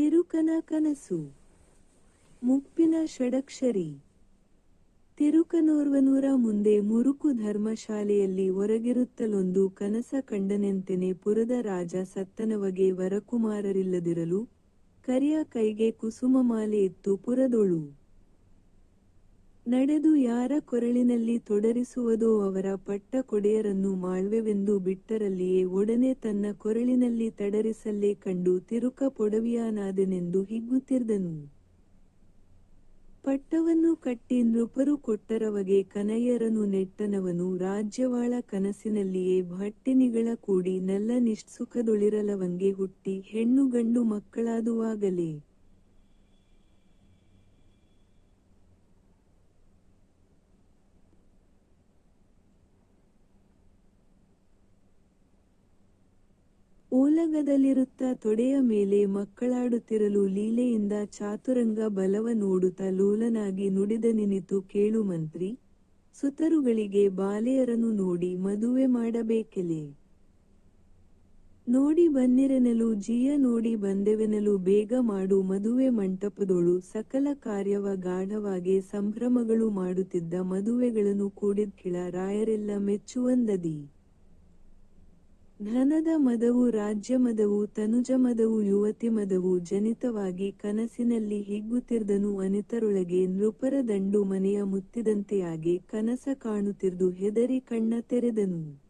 ತಿರುಕನ ಕನಸು. ಮುಪ್ಪಿನ ಷಡಕ್ಷರಿ. ತಿರುಕನೋರ್ವನೂರ ಮುಂದೆ ಮುರುಕು ಧರ್ಮಶಾಲೆಯಲ್ಲಿ ಹೊರಗಿರುತ್ತಲೊಂದು ಕನಸ ಕಂಡನೆಂತೆನೆ ಪುರದ ರಾಜ ಸತ್ತನವಗೆ ವರಕುಮಾರರಿಲ್ಲದಿರಲು ಕರಿಯ ಕೈಗೆ ಕುಸುಮಮಾಲೆ ಇತ್ತು ಪುರದೊಳು. ನಡೆದು ಯಾರ ಕೊರಳಿನಲ್ಲಿ ತೊಡರಿಸುವುದೋ ಅವರ ಪಟ್ಟ ಕೊಡೆಯರನ್ನು ಮಾಳ್ವೆವೆಂದು ಬಿಟ್ಟರಲ್ಲಿಯೇ ಒಡನೆ ತನ್ನ ಕೊರಳಿನಲ್ಲಿ ತಡರಿಸಲ್ಲೇ ಕಂಡು ತಿರುಕ ಪೊಡವಿಯಾನಾದೆನೆಂದು ಹಿಗ್ಗುತ್ತಿರ್ದನು. ಪಟ್ಟವನ್ನು ಕಟ್ಟಿ ನೃಪರು ಕೊಟ್ಟರವಗೆ ಕನಯ್ಯರನು ನೆಟ್ಟನವನು ರಾಜ್ಯವಾಳ ಕನಸಿನಲ್ಲಿಯೇ ಭಟ್ಟಿನಿಗಳ ಕೂಡಿ ನಲ್ಲ ನಿಷ್ಸುಖದೊಳಿರಲವಂಗೆ ಹುಟ್ಟಿ ಹೆಣ್ಣು ಗಂಡು ಮಕ್ಕಳಾದುವಾಗಲೇ ಓಲಗದಲ್ಲಿರುತ್ತ ತೊಡೆಯ ಮೇಲೆ ಮಕ್ಕಳಾಡುತ್ತಿರಲು ಲೀಲೆಯಿಂದ ಚಾತುರಂಗ ಬಲವ ನೋಡುತ್ತ ಲೋಲನಾಗಿ ನುಡಿದ ನಿನಿತು ಕೇಳು ಮಂತ್ರಿ, ಸುತರುಗಳಿಗೆ ಬಾಲೆಯರನು ನೋಡಿ ಮದುವೆ ಮಾಡಬೇಕೆಲೆ? ನೋಡಿ ಬನ್ನಿರೆನಲು, ಜೀಯ ನೋಡಿ ಬಂದೆವೆನಲು ಬೇಗ ಮಾಡು ಮದುವೆ ಮಂಟಪದೊಳು ಸಕಲ ಕಾರ್ಯವ ಗಾಢವಾಗಿ ಸಂಭ್ರಮಗಳು ಮಾಡುತ್ತಿದ್ದ ಮದುವೆಗಳನ್ನು ಕೂಡಿದ್ಕಿಳ ರಾಯರೆಲ್ಲ ಮೆಚ್ಚುವಂದದಿ. ಧನದ ಮದವು ರಾಜ್ಯ ಮದವು, ತನುಜ ಮದವು, ಯುವತಿ ಮದವು, ಜನಿತವಾಗಿ ಕನಸಿನಲ್ಲಿ ಹಿಗ್ಗುತ್ತಿರ್ದನು ಅನಿತರೊಳಗೆ ನೃಪರ ದಂಡು ಮನೆಯ ಮುತ್ತಿದಂತೆಯಾಗಿ ಕನಸ ಕಾಣುತ್ತಿರ್ದು ಹೆದರಿ ಕಣ್ಣ ತೆರೆದನು.